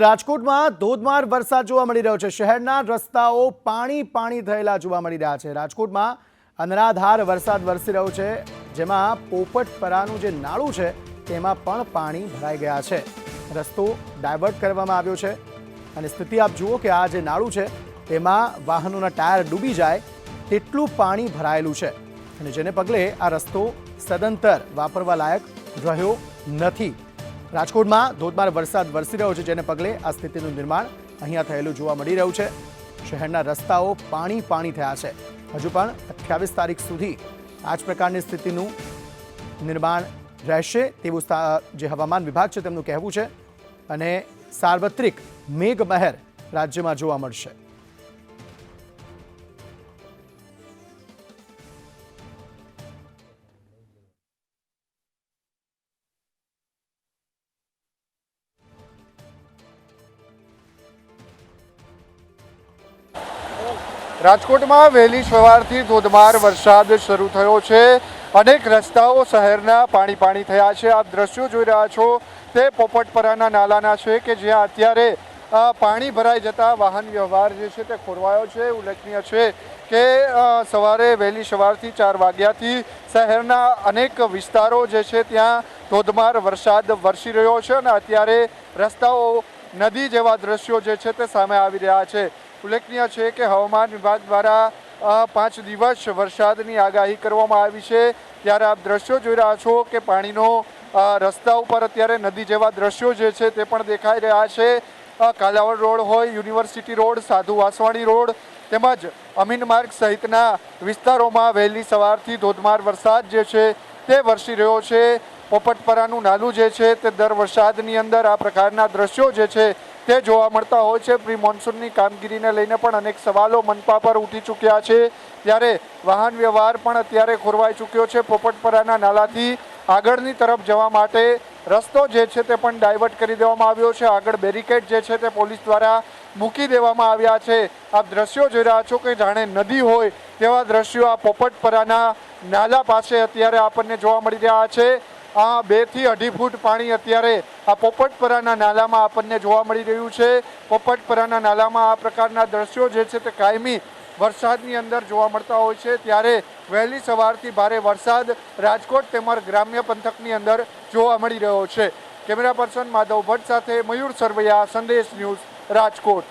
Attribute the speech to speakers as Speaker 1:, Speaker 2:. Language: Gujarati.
Speaker 1: રાજકોટમાં ધોધમાર વરસાદ જોવા મળી રહ્યો છે. શહેરના રસ્તાઓ પાણી પાણી થયેલા જોવા મળી રહ્યા છે. રાજકોટમાં અનરાધાર વરસાદ વરસી રહ્યો છે, જેમાં પોપટપરાનું જે નાળું છે, તેમાં પણ પાણી ભરાઈ ગયા છે. રસ્તો ડાયવર્ટ કરવામાં આવ્યો છે અને સ્થિતિ આપ જુઓ કે આ જે નાળું છે, તેમાં વાહનોના ટાયર ડૂબી જાય તેટલું પાણી ભરાયેલું છે. અને જેને પગલે આ રસ્તો સદંતર વાપરવા લાયક રહ્યો નથી. રાજકોટમાં ધોધમાર વરસાદ વરસી રહ્યો છે, જેને પગલે આ સ્થિતિનું નિર્માણ અહીંયા થયેલું જોવા મળી રહ્યું છે. શહેરના રસ્તાઓ પાણી પાણી થયા છે. હજુ પણ અઠ્યાવીસ તારીખ સુધી આ જ પ્રકારની સ્થિતિનું નિર્માણ રહેશે તેવું જે હવામાન વિભાગ છે તેમનું કહેવું છે. અને સાર્વત્રિક મેઘમહેર રાજ્યમાં જોવા મળશે.
Speaker 2: રાજકોટમાં વહેલી સવારથી ધોધમાર વરસાદ શરૂ થયો છે. અનેક રસ્તાઓ શહેરના પાણી પાણી થયા છે. આપ દ્રશ્યો જોઈ રહ્યા છો તે પોપટપરાના નાલાના છે કે જ્યાં અત્યારે પાણી ભરાઈ જતા વાહન વ્યવહાર જે છે તે ખોરવાયો છે. ઉલ્લેખનીય છે કે સવારે વહેલી સવારથી ચાર વાગ્યાથી શહેરના અનેક વિસ્તારો જે છે ત્યાં ધોધમાર વરસાદ વરસી રહ્યો છે અને અત્યારે રસ્તાઓ નદી જેવા દ્રશ્યો જે છે તે સામે આવી રહ્યા છે. ઉલ્લેખનીય છે કે હવામાન વિભાગ દ્વારા પાંચ દિવસ વરસાદની આગાહી કરવામાં આવી છે. ત્યારે આપ દ્રશ્યો જોઈ રહ્યા છો કે પાણીનો રસ્તા ઉપર અત્યારે નદી જેવા દ્રશ્યો જે છે તે પણ દેખાઈ રહ્યા છે. કાલાવડ રોડ હોય, university road, Sadhu Vaswani road તેમજ અમીન માર્ગ સહિતના વિસ્તારોમાં વહેલી સવારથી ધોધમાર વરસાદ જે છે તે વરસી રહ્યો છે. પોપટપરાનું નાલું જે છે તે દર વરસાદની અંદર આ પ્રકારના દ્રશ્યો જે છે તે જોવા મળતા હોય છે. પ્રી મોન્સૂનની કામગીરીને લઈને પણ અનેક સવાલો મનપા પર ઉઠી ચૂક્યા છે. ત્યારે વાહન વ્યવહાર પણ અત્યારે ખોરવાઈ ચૂક્યો છે. પોપટપરાના નાલાથી આગળની તરફ જવા માટે રસ્તો જે છે તે પણ ડાયવર્ટ કરી દેવામાં આવ્યો છે. આગળ બેરિકેડ જે છે તે પોલીસ દ્વારા મૂકી દેવામાં આવ્યા છે. આપ દ્રશ્યો જોઈ રહ્યા છો કે જાણે નદી હોય તેવા દ્રશ્યો આ પોપટપરાના નાલા પાસે અત્યારે આપણને જોવા મળી રહ્યા છે. આ બેથી અઢી ફૂટ પાણી અત્યારે આ પોપટપરાના નાલામાં આપણને જોવા મળી રહ્યું છે. પોપટપરાના નાલામાં આ પ્રકારના દ્રશ્યો જે છે તે કાયમી વરસાદની અંદર જોવા મળતા હોય છે. ત્યારે વહેલી સવારથી ભારે વરસાદ રાજકોટ તેમજ ગ્રામ્ય પંથકની અંદર જોવા મળી રહ્યો છે. કેમેરા પર્સન માધવ ભટ્ટ સાથે મયુર સરવૈયા, સંદેશ ન્યૂઝ રાજકોટ.